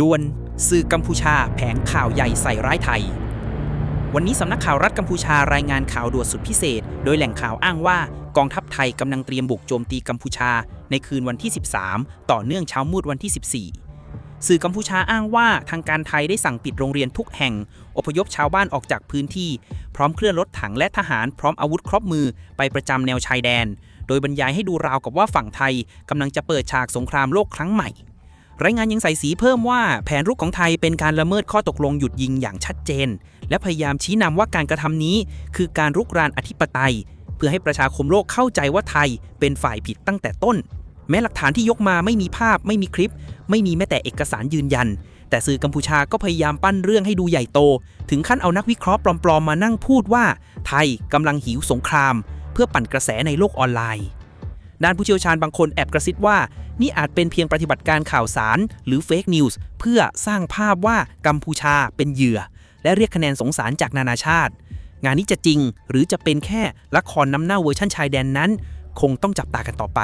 ด่วนสื่อกัมพูชาแผงข่าวใหญ่ใส่ร้ายไทย วันนี้สำนักข่าวรัฐกัมพูชารายงานข่าวด่วนสุดพิเศษ โดยแหล่งข่าวอ้างว่ากองทัพไทยกำลังเตรียมบุกโจมตีกัมพูชา ในคืนวันที่ 13 ต่อเนื่องเช้ามืดวันที่ 14 สื่อกัมพูชาอ้างว่าทางการไทยได้สั่งปิดโรงเรียนทุกแห่ง อพยพชาวบ้านออกจากพื้นที่ พร้อมเคลื่อนรถถังและทหารพร้อมอาวุธครบมือไปประจำแนวชายแดน โดยบรรยายให้ดูราวกับว่าฝั่งไทยกำลังจะเปิดฉากสงครามโลกครั้งใหม่ รายงานยังใส่สีเพิ่มว่าแผนรุกของไทยเป็นการละเมิดข้อตกลงหยุดยิงอย่างชัดเจน และพยายามชี้นำว่าการกระทำนี้ คือการรุกรานอธิปไตย เพื่อให้ประชาคมโลกเข้าใจว่าไทยเป็นฝ่ายผิดตั้งแต่ต้น แม้หลักฐานที่ยกมาไม่มีภาพ ไม่มีคลิป ไม่มีแม้แต่เอกสารยืนยัน แต่สื่อกัมพูชาก็พยายามปั้นเรื่องให้ดูใหญ่โต ถึงขั้นเอานักวิเคราะห์ปลอมๆมานั่งพูดว่า ไทยกำลังหิวสงคราม เพื่อปั่นกระแสในโลกออนไลน์ ด้านผู้เชี่ยวชาญบางคนแอบกระซิบว่า นี่อาจเป็นเพียงปฏิบัติการข่าวสาร หรือเฟกนิวส์เพื่อสร้างภาพว่ากัมพูชาเป็นเหยื่อ และเรียกคะแนนสงสารจากนานาชาติ งานนี้จะจริงหรือจะเป็นแค่ละครน้ำเน่าเวอร์ชั่นชายแดนนั้น คงต้องจับตากันต่อไป